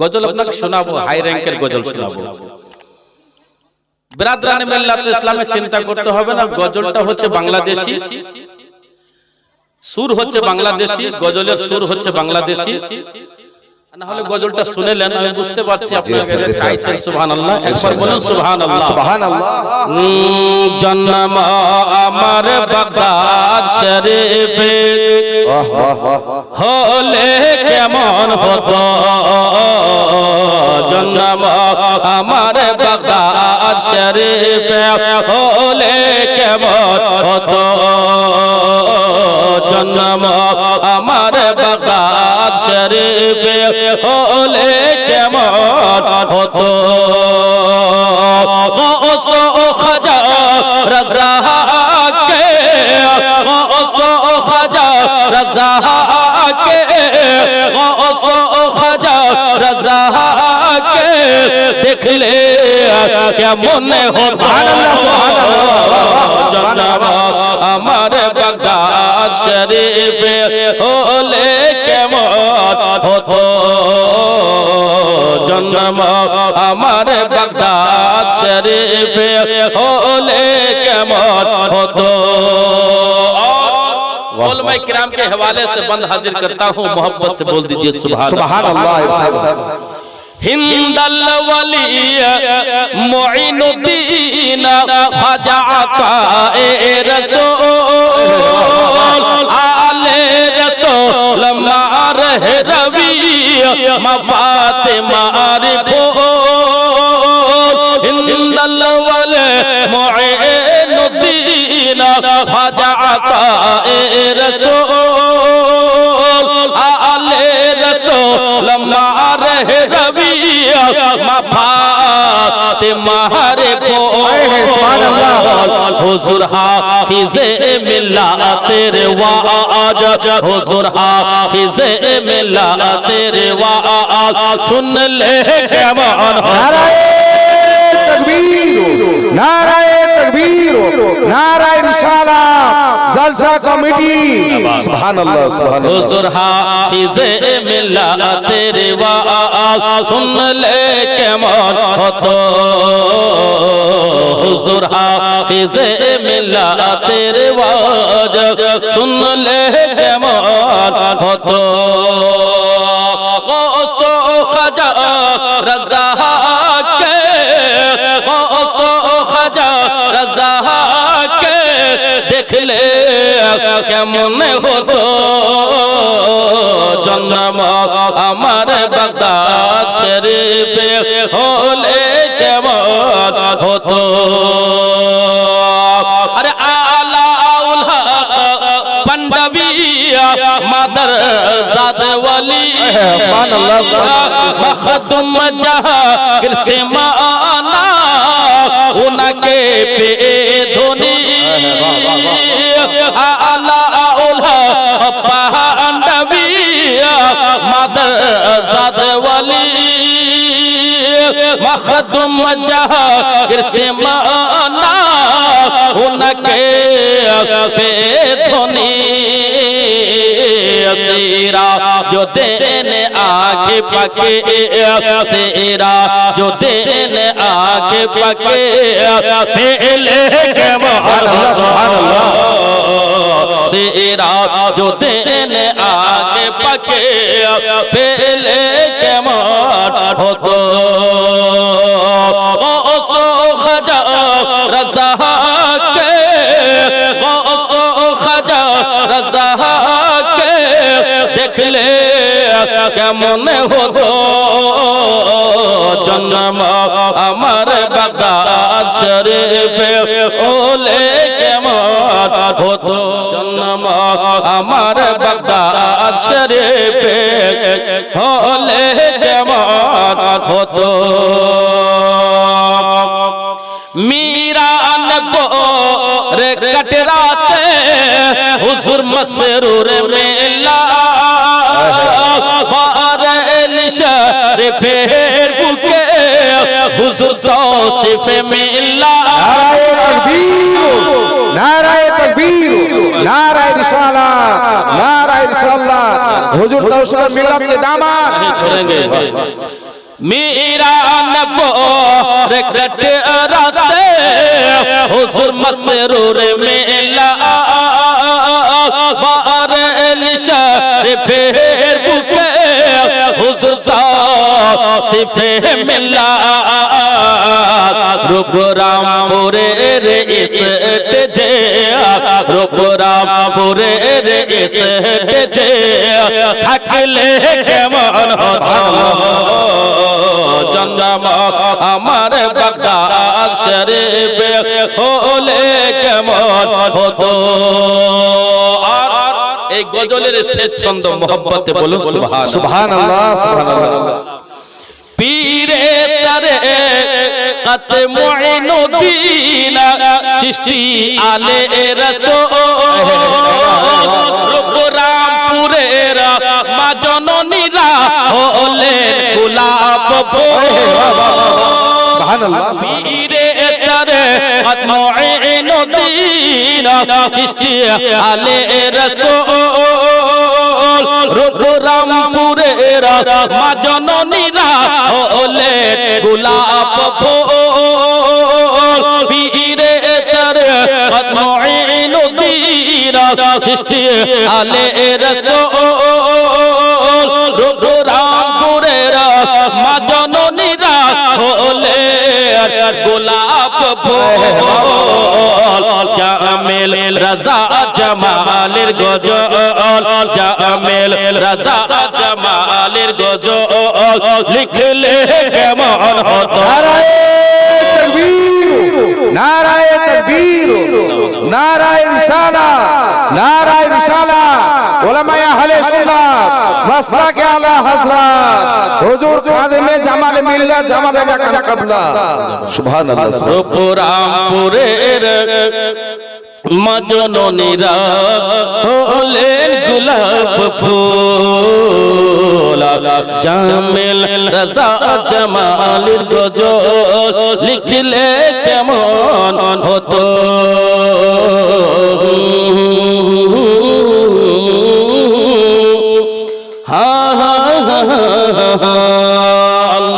গজল আপনাকে শোনাবো হাই র্যাঙ্কের গজল শোনাবো। ব্রাদরানে মিল্লাত ইসলামে চিন্তা করতে হবে না গজলটা হচ্ছে বাংলাদেশি। সুর হচ্ছে বাংলাদেশি গজলের সুর হচ্ছে বাংলাদেশি। না হলে গজলটা শুনেলেন আমি বুঝতে পারছি আপনারা। চাইছেন সুবহানাল্লাহ। একবার বলুন সুবহানাল্লাহ। সুবহানাল্লাহ। জন্ম আমার বাগদাদ শরীফে। হলে কেমন হতো? জন্ম আমার বাগদাদ শরীফে হলে কেমন হতো? জন্ম আমার বাগদাদ শরীফে হলে কেমন হতো? খাজা রাজা কে খাজা রাজা কে দেখলে কেমন হতো জনাব আমার বাগদাদ শরীফে হলে কেমন হতো জন্ম আমার বাগদাদ শরীফে হলে কেমন হতো उलमा किराम के हवाले से बंद हाजिर करता हूँ मोहब्बत से बोल दीजिए सुबह সুবহানাল্লাহ ইরশাদ হিন্দল ওয়ালিয় মুঈনুদ্দিন খাজা আতায়ে রাসূল আলে রাসূল মার রবি মাফাতিমার ফুল হিন্দল ওয়ালিয় মুঈনুদ্দিন খাজা আতায়ে রাসূল আলে রাসূল মার রবি মফাত মারে হুজুর হাফিজে মিল্লাতের ওয়াজ হুজুর হাফিজে মিল্লাতের ওয়াজ। শুনলে কেমন নারায়ে তাকবীর নারায়ে তাকবীর নারায়ে জলসা কমিটি। সুবহানাল্লাহ সুবহানাল্লাহ। হুজুর হাফিজে মিল্লাতের ওয়াজ শুনলে কেমন হতো? হুজুর হাফিজে শুনলে কেমন হতো? খাজা রাজা কে ওসো খাজা রাজা কে দেখলে কেমন হতো? জন্ম আমার বাগদাদ শরীফে হলে কেমন হতো? আরে আলাউল হক পান্ডবিয়া মাদার জাদ ওয়ালি মান আল্লাহ মানা উনাকে পে मखदुम जहागीर से जो देने आगे पके सेरा जो देने आगे पके सेरा जो देने आगे पके पहले के गौसो রাজা কে গস খাজা রাজা কে দেখলে কেমন হতো? জন্ম আমার বাগদাদ শরীফে ওলে কেমন হতো? জন্ম আমার বাগদাদ হলে হুজুর মসরুর মেলা মার ফের বুকে হুজুর তো সিফ মেলা নারায় তকবীর নারায় তকবীর নারায় রিসালাত নারায় রিসালাত হুজুর তো সিফ মিলাত কে দামান চলেंगे الشار پھر بکے حضور دا صفے ملا رب رام پورے رے اسٹ جے رب رام پورے رے اسٹ جے থাকলে কেমন হতো জঞ্জাম আমার বাগদা শরীফ হলে কেমন হতো এই গজলের শেষ ছন্দ মোহব্বতে বলুন সুবহানাল্লাহ। সুবহানাল্লাহ পীরে তারে কত মুঈনুদ্দিন চিশতি আলে রাসূল। রূপরামপুরের মা জননীরা হলেন গোলাপ ফুল। সুবহানাল্লাহ পীরে তারে কত মুঈনুদ্দিন চিশতি আলে রাসূল রূপরামপুরের মা জননীরা হলে গোলাপ ফুল, পীরে তারে মঈনুদ্দিন সৃষ্টি, আলে রসুল রূপরামপুরের মা জননীরা হলে গোলাপ ফুল। জামেল রাজা জামালের গজল, জামেল রাজা জামালের গজল। লিখলে কেমন হতো? নারায় তকবীর নারায়ণ রিসালা নারায়ণ রিসালা। ওলামায়া হালে সুন্দর মাসলাকে আলা হযরত। হুজুর খাদেমে জামাল মিল্লাত জামালে জাকান কাবলা। সুবহানাল্লাহ সুবহানাল্লাহ। মজননীরা হলেন গুলাব ফুল। জামিল রাজা জামালের গজল লিখলেন।